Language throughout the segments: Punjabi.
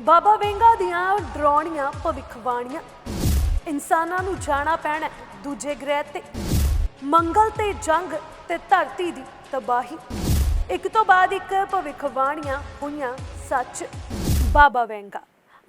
ਬਾਬਾ ਵੇਂਗਾ ਦੀਆਂ ਡਰਾਉਣੀਆਂ, ਭਵਿੱਖਬਾਣੀਆਂ। ਇਨਸਾਨਾਂ ਨੂੰ ਜਾਣਾ ਪੈਣਾ ਦੂਜੇ ਗ੍ਰਹਿ ਤੇ। ਮੰਗਲ ਤੇ ਜੰਗ ਤੇ ਧਰਤੀ ਦੀ ਤਬਾਹੀ। ਇੱਕ ਤੋਂ ਬਾਅਦ ਇੱਕ ਭਵਿੱਖਬਾਣੀਆਂ ਹੋਈਆਂ ਸੱਚ। ਬਾਬਾ ਵੈਂਗਾ।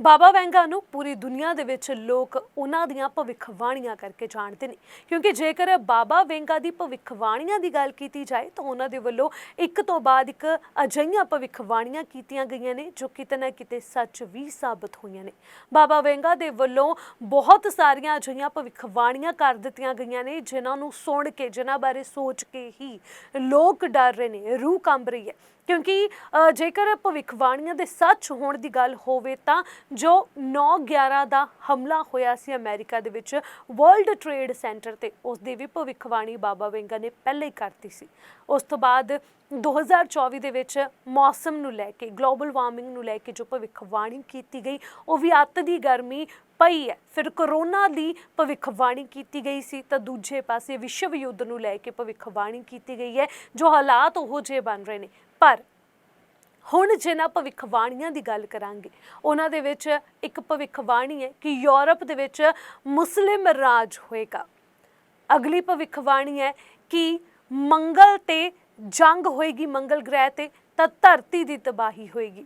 ਬਾਬਾ ਵੈਂਗਾ ਨੂੰ ਪੂਰੀ ਦੁਨੀਆ ਦੇ ਵਿੱਚ ਲੋਕ ਉਹਨਾਂ ਦੀਆਂ ਭਵਿੱਖਬਾਣੀਆਂ ਕਰਕੇ ਜਾਣਦੇ ਨੇ। ਕਿਉਂਕਿ ਜੇਕਰ ਬਾਬਾ ਵੈਂਗਾ ਦੀ ਭਵਿੱਖਬਾਣੀਆਂ ਦੀ ਗੱਲ ਕੀਤੀ ਜਾਏ, ਤਾਂ ਉਹਨਾਂ ਦੇ ਵੱਲੋਂ ਇੱਕ ਤੋਂ ਬਾਅਦ ਇੱਕ ਅਜਿਹੀਆਂ ਭਵਿੱਖਬਾਣੀਆਂ ਕੀਤੀਆਂ ਗਈਆਂ ਨੇ, ਜੋ ਕਿਤੇ ਨਾ ਕਿਤੇ ਸੱਚ ਵੀ ਸਾਬਤ ਹੋਈਆਂ ਨੇ। ਬਾਬਾ ਵੈਂਗਾ ਦੇ ਵੱਲੋਂ ਬਹੁਤ ਸਾਰੀਆਂ ਅਜਿਹੀਆਂ ਭਵਿੱਖਬਾਣੀਆਂ ਕਰ ਦਿੱਤੀਆਂ ਗਈਆਂ ਨੇ, ਜਿਨ੍ਹਾਂ ਨੂੰ ਸੁਣ ਕੇ, ਜਿਨ੍ਹਾਂ ਬਾਰੇ ਸੋਚ ਕੇ ਹੀ ਲੋਕ ਡਰ ਰਹੇ ਨੇ, ਰੂਹ ਕੰਬ ਰਹੀ ਹੈ। ਕਿਉਂਕਿ ਜੇਕਰ ਭਵਿੱਖਬਾਣੀਆਂ ਦੇ ਸੱਚ ਹੋਣ ਦੀ ਗੱਲ ਹੋਵੇ ਤਾਂ ਜੋ 9/11 ਦਾ ਹਮਲਾ ਹੋਇਆ ਸੀ ਅਮਰੀਕਾ ਦੇ ਵਿੱਚ ਵਰਲਡ ਟ੍ਰੇਡ ਸੈਂਟਰ ਤੇ ਉਸ ਦੀ ਵੀ ਭਵਿੱਖਬਾਣੀ ਬਾਬਾ ਵੈਂਗਾ ਨੇ ਪਹਿਲਾਂ ਹੀ ਕਰਤੀ ਸੀ। ਉਸ ਤੋਂ ਬਾਅਦ 2024 ਦੇ ਵਿੱਚ ਮੌਸਮ ਨੂੰ ਲੈ ਕੇ ਗਲੋਬਲ ਵਾਰਮਿੰਗ ਨੂੰ ਲੈ ਕੇ ਜੋ ਭਵਿੱਖਬਾਣੀ ਕੀਤੀ ਗਈ, ਉਹ ਵੀ ਅੱਤ ਦੀ ਗਰਮੀ ਪਈ ਹੈ। ਫਿਰ ਕਰੋਨਾ ਦੀ ਭਵਿੱਖਬਾਣੀ ਕੀਤੀ ਗਈ ਸੀ ਤਾਂ ਦੂਜੇ ਪਾਸੇ ਵਿਸ਼ਵ ਯੁੱਧ ਨੂੰ ਲੈ ਕੇ ਭਵਿੱਖਬਾਣੀ ਕੀਤੀ ਗਈ ਹੈ, ਜੋ ਹਾਲਾਤ ਉਹੋ ਜਿਹੇ ਬਣ ਰਹੇ ਨੇ। ਪਰ ਹੁਣ ਜਿਨ੍ਹਾਂ ਭਵਿੱਖਬਾਣੀਆਂ ਦੀ ਗੱਲ ਕਰਾਂਗੇ, ਉਹਨਾਂ ਦੇ ਵਿੱਚ ਇੱਕ ਭਵਿੱਖਬਾਣੀ ਹੈ ਕਿ ਯੂਰਪ ਦੇ ਵਿੱਚ ਮੁਸਲਿਮ ਰਾਜ ਹੋਏਗਾ। ਅਗਲੀ ਭਵਿੱਖਬਾਣੀ ਹੈ ਕਿ ਮੰਗਲ ਤੇ ਜੰਗ ਹੋਏਗੀ, ਮੰਗਲ ਗ੍ਰਹਿ ਤੇ ਤਾਂ ਧਰਤੀ ਦੀ ਤਬਾਹੀ ਹੋਏਗੀ।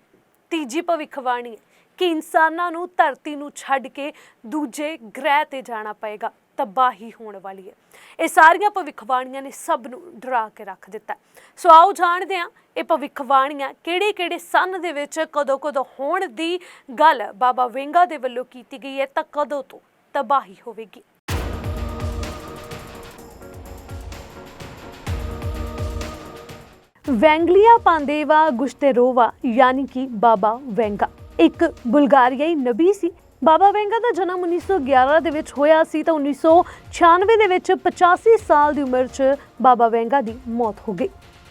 ਤੀਜੀ ਭਵਿੱਖਬਾਣੀ ਹੈ ਕਿ ਇਨਸਾਨਾਂ ਨੂੰ ਧਰਤੀ ਨੂੰ ਛੱਡ ਕੇ ਦੂਜੇ ਗ੍ਰਹਿ ਤੇ ਜਾਣਾ ਪਏਗਾ, ਤਬਾਹੀ ਹੋਣ ਵਾਲੀ ਹੈ। ਇਹ ਸਾਰੀਆਂ ਭਵਿੱਖਬਾਣੀਆਂ ਨੇ ਸਭ ਨੂੰ ਡਰਾ ਕੇ ਰੱਖ ਦਿੱਤਾ ਸੋ ਆਓ ਜਾਣਦੇ ਹਾਂ ਇਹ ਭਵਿੱਖਬਾਣੀਆਂ ਕਿਹੜੇ-ਕਿਹੜੇ ਸਨ ਦੇ ਵਿੱਚ ਕਦੋਂ-ਕਦੋਂ ਹੋਣ ਦੀ ਗੱਲ ਬਾਬਾ ਵੇਂਗਾ ਦੇ ਵੱਲੋਂ ਕੀਤੀ ਗਈ ਹੈ, ਤਾਂ ਕਦੋਂ ਤੋਂ ਤਬਾਹੀ ਹੋਵੇਗੀ। ਵੈਂਗਲੀਆ ਪਾਂਦੇਵਾ ਗੁਸ਼ਤੇਰੋਵਾ, ਯਾਨੀ ਕਿ ਬਾਬਾ ਵੈਂਗਾ। ਇੱਕ ਬੁਲਗਾਰੀਆਈ ਨਬੀ ਸੀ। ਬਾਬਾ ਵੈਂਗਾ ਦਾ ਜਨਮ 1911 ਦੇ ਵਿੱਚ ਹੋਇਆ ਸੀ ਤਾਂ 1996 ਦੇ ਵਿੱਚ 85 ਸਾਲ ਦੀ ਉਮਰ 'ਚ ਬਾਬਾ ਵੈਂਗਾ ਦੀ ਮੌਤ ਹੋ ਗਈ।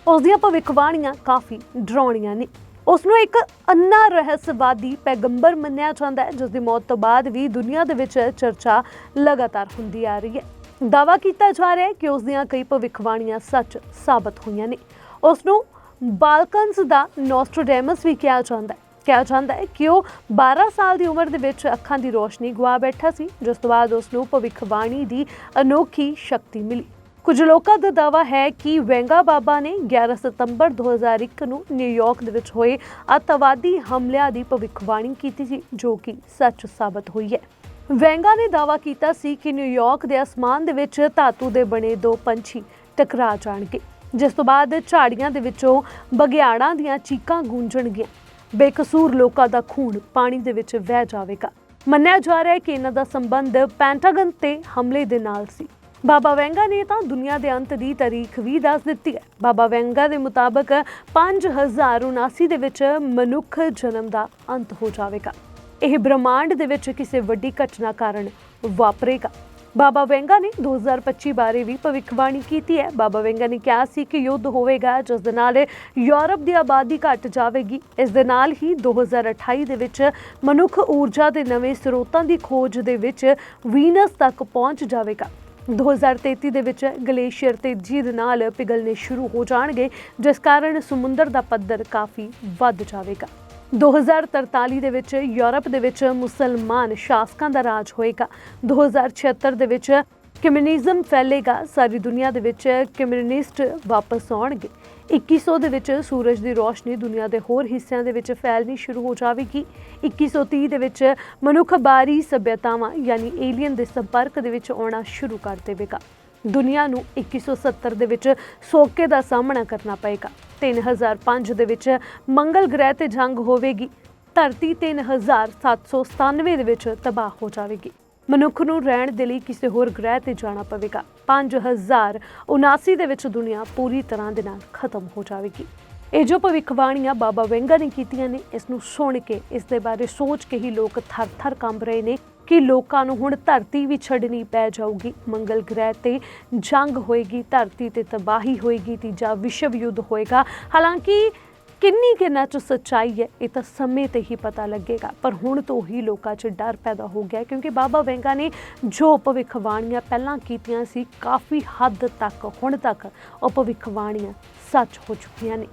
ਉਸ ਦੀਆਂ ਭਵਿੱਖਬਾਣੀਆਂ ਕਾਫੀ ਡਰਾਉਣੀਆਂ ਨੇ। ਉਸ ਨੂੰ ਇੱਕ ਅੰਨਾ ਰਹੱਸਵਾਦੀ ਪੈਗੰਬਰ ਮੰਨਿਆ ਜਾਂਦਾ ਹੈ ਜਿਸ ਦੀ ਮੌਤ ਤੋਂ ਬਾਅਦ ਵੀ ਦੁਨੀਆ ਦੇ ਵਿੱਚ ਚਰਚਾ ਲਗਾਤਾਰ ਹੁੰਦੀ ਆ ਰਹੀ ਹੈ। ਦਾਵਾ ਕੀਤਾ ਜਾ ਰਿਹਾ ਹੈ ਕਿ ਉਸ ਦੀਆਂ ਕਈ ਭਵਿੱਖਬਾਣੀਆਂ ਸੱਚ ਸਾਬਤ ਹੋਈਆਂ ਨੇ। ਉਸ ਨੂੰ ਬਾਲਕਨਸ ਦਾ ਨੋਸਟ੍ਰੋਡੈਮਸ ਵੀ ਕਿਹਾ ਜਾਂਦਾ ਹੈ। ਕਿਹਾ ਜਾਂਦਾ ਹੈ ਕਿ ਉਹ 12 ਸਾਲ ਦੀ ਉਮਰ ਦੇ ਵਿੱਚ ਅੱਖਾਂ ਦੀ ਰੋਸ਼ਨੀ ਗਵਾ ਬੈਠਾ ਸੀ, ਜਿਸ ਤੋਂ ਬਾਅਦ ਉਸ ਨੂੰ ਭਵਿੱਖਬਾਣੀ ਦੀ ਅਨੋਖੀ ਸ਼ਕਤੀ ਮਿਲੀ। ਕੁਝ ਲੋਕਾਂ ਦਾ ਦਾਵਾ ਹੈ ਕਿ ਵੈਂਗਾ ਬਾਬਾ ਨੇ 11 ਸਤੰਬਰ 2001 ਨੂੰ ਨਿਊਯਾਰਕ ਦੇ ਵਿੱਚ ਹੋਏ ਅੱਤਵਾਦੀ ਹਮਲਿਆਂ ਦੀ ਭਵਿੱਖਬਾਣੀ ਕੀਤੀ ਸੀ, ਜੋ ਕਿ ਸੱਚ ਸਾਬਤ ਹੋਈ ਹੈ। ਵੈਂਗਾ ਨੇ ਦਾਵਾ ਕੀਤਾ ਸੀ ਕਿ ਨਿਊਯਾਰਕ ਦੇ ਅਸਮਾਨ ਦੇ ਵਿੱਚ ਧਾਤੂ ਦੇ ਬਣੇ ਦੋ ਪੰਛੀ ਟਕਰਾ ਜਾਣਗੇ, ਜਿਸ ਤੋਂ ਬਾਅਦ ਝਾੜੀਆਂ ਦੇ ਵਿੱਚੋਂ ਬਗਿਆੜਾਂ ਦੀਆਂ ਚੀਕਾਂ ਗੂੰਜਣਗੀਆਂ। ਬੇਕਸੂਰ ਲੋਕਾਂ ਦਾ ਖੂਨ ਪਾਣੀ ਦੇ ਵਿੱਚ ਵਹਿ ਜਾਵੇਗਾ। ਮੰਨਿਆ ਜਾ ਰਿਹਾ ਹੈ ਕਿ ਇਹਨਾਂ ਦਾ ਸੰਬੰਧ ਪੈਂਟਾਗਨ ਤੇ ਹਮਲੇ ਦੇ ਨਾਲ ਸੀ। ਬਾਬਾ ਵੈਂਗਾ ਨੇ ਤਾਂ ਦੁਨੀਆ ਦੇ ਅੰਤ ਦੀ ਤਾਰੀਖ ਵੀ ਦੱਸ ਦਿੱਤੀ ਹੈ। ਬਾਬਾ ਵੈਂਗਾ ਦੇ ਮੁਤਾਬਕ 5079 ਦੇ ਵਿੱਚ ਮਨੁੱਖ ਜਨਮ ਦਾ ਅੰਤ ਹੋ ਜਾਵੇਗਾ। ਇਹ ਬ੍ਰਹਿਮੰਡ ਦੇ ਵਿੱਚ ਕਿਸੇ ਵੱਡੀ ਘਟਨਾ ਕਾਰਨ ਵਾਪਰੇਗਾ। ਬਾਬਾ ਵੈਂਗਾ ਨੇ 2025 ਬਾਰੇ ਵੀ ਭਵਿੱਖਬਾਣੀ ਕੀਤੀ ਹੈ। ਬਾਬਾ ਵੈਂਗਾ ਨੇ ਕਿਹਾ ਸੀ ਕਿ ਯੁੱਧ ਹੋਵੇਗਾ, ਜਿਸ ਦੇ ਨਾਲ ਯੂਰਪ ਦੀ ਆਬਾਦੀ ਘਟ ਜਾਵੇਗੀ। ਇਸ ਦੇ ਨਾਲ ਹੀ 2028 ਦੇ ਵਿੱਚ ਮਨੁੱਖ ਊਰਜਾ ਦੇ ਨਵੇਂ ਸਰੋਤਾਂ ਦੀ ਖੋਜ ਦੇ ਵਿੱਚ ਵੀਨਸ ਤੱਕ ਪਹੁੰਚ ਜਾਵੇਗਾ। 2033 ਦੇ ਵਿੱਚ ਗਲੇਸ਼ੀਅਰ ਤੇਜ਼ੀ ਦੇ ਨਾਲ ਪਿਘਲਣੇ ਸ਼ੁਰੂ ਹੋ ਜਾਣਗੇ, ਜਿਸ ਕਾਰਨ ਸਮੁੰਦਰ ਦਾ ਪੱਧਰ ਕਾਫੀ ਵੱਧ ਜਾਵੇਗਾ। 2043 ਦੇ ਵਿੱਚ ਯੂਰਪ ਦੇ ਵਿੱਚ ਮੁਸਲਮਾਨ ਸ਼ਾਸਕਾਂ ਦਾ ਰਾਜ ਹੋਏਗਾ। 2076 ਦੇ ਵਿੱਚ ਕਮਿਊਨਿਜ਼ਮ ਫੈਲੇਗਾ। ਸਾਰੀ ਦੁਨੀਆ ਦੇ ਵਿੱਚ ਕਮਿਊਨਿਸਟ ਵਾਪਸ ਆਉਣਗੇ। 2100 ਦੇ ਵਿੱਚ ਸੂਰਜ ਦੀ ਰੋਸ਼ਨੀ ਦੁਨੀਆ ਦੇ ਹੋਰ ਹਿੱਸਿਆਂ ਦੇ ਵਿੱਚ ਫੈਲਣੀ ਸ਼ੁਰੂ ਹੋ ਜਾਵੇਗੀ। 2130 ਦੇ ਵਿੱਚ ਮਨੁੱਖ ਬਾਹਰੀ ਸਭਿਅਤਾਵਾਂ, ਯਾਨੀ ਏਲੀਅਨ ਦੇ ਸੰਪਰਕ ਦੇ ਵਿੱਚ ਆਉਣਾ ਸ਼ੁਰੂ ਕਰ ਦੇਵੇਗਾ। ਦੁਨੀਆ ਨੂੰ 2170 ਦੇ ਵਿੱਚ ਸੋਕੇ ਦਾ ਸਾਹਮਣਾ ਕਰਨਾ ਪਏਗਾ। 3005 ਦੇ ਵਿੱਚ ਮੰਗਲ ਗ੍ਰਹਿ ਤੇ ਜੰਗ ਹੋਵੇਗੀ। ਧਰਤੀ 3797 ਦੇ ਵਿੱਚ ਤਬਾਹ ਹੋ ਜਾਵੇਗੀ। ਮਨੁੱਖ ਨੂੰ ਰਹਿਣ ਦੇ ਲਈ ਕਿਸੇ ਹੋਰ ਗ੍ਰਹਿ ਤੇ ਜਾਣਾ ਪਵੇਗਾ। 5079 ਦੇ ਵਿੱਚ ਦੁਨੀਆ ਪੂਰੀ ਤਰ੍ਹਾਂ ਦੇ ਨਾਲ ਖਤਮ ਹੋ ਜਾਵੇਗੀ। ਇਹ ਜੋ ਭਵਿੱਖਬਾਣੀਆਂ ਬਾਬਾ ਵੈਂਗਾ ਨੇ ਕੀਤੀਆਂ ਨੇ, ਇਸ ਨੂੰ ਸੁਣ ਕੇ, ਇਸ ਦੇ ਬਾਰੇ ਸੋਚ ਕੇ ਹੀ ਲੋਕ ਥਰ-ਥਰ ਕੰਬ ਰਹੇ ਨੇ ਕਿ ਲੋਕਾਂ ਨੂੰ ਹੁਣ ਧਰਤੀ ਵੀ ਛੱਡਣੀ ਪੈ ਜਾਊਗੀ। ਮੰਗਲ ਗ੍ਰਹਿ ਤੇ ਜੰਗ ਹੋਏਗੀ, ਧਰਤੀ ਤੇ ਤਬਾਹੀ ਹੋਏਗੀ, ਤੀਜਾ ਵਿਸ਼ਵ ਯੁੱਧ ਹੋਏਗਾ। ਹਾਲਾਂਕਿ ਕਿੰਨੀ ਕਿੰਨਾ ਚ ਸੱਚਾਈ ਹੈ, ਇਹ ਤਾਂ ਸਮੇਂ ਤੇ ਹੀ ਪਤਾ ਲੱਗੇਗਾ। ਪਰ ਹੁਣ ਤੋਂ ਹੀ ਲੋਕਾਂ 'ਚ ਡਰ ਪੈਦਾ ਹੋ ਗਿਆ ਕਿਉਂਕਿ ਬਾਬਾ ਵੈਂਗਾ ਨੇ ਜੋ ਭਵਿੱਖਬਾਣੀਆਂ ਪਹਿਲਾਂ ਕੀਤੀਆਂ ਸੀ, ਕਾਫੀ ਹੱਦ ਤੱਕ ਹੁਣ ਤੱਕ ਉਹ ਭਵਿੱਖਬਾਣੀਆਂ ਸੱਚ ਹੋ ਚੁੱਕੀਆਂ ਨੇ।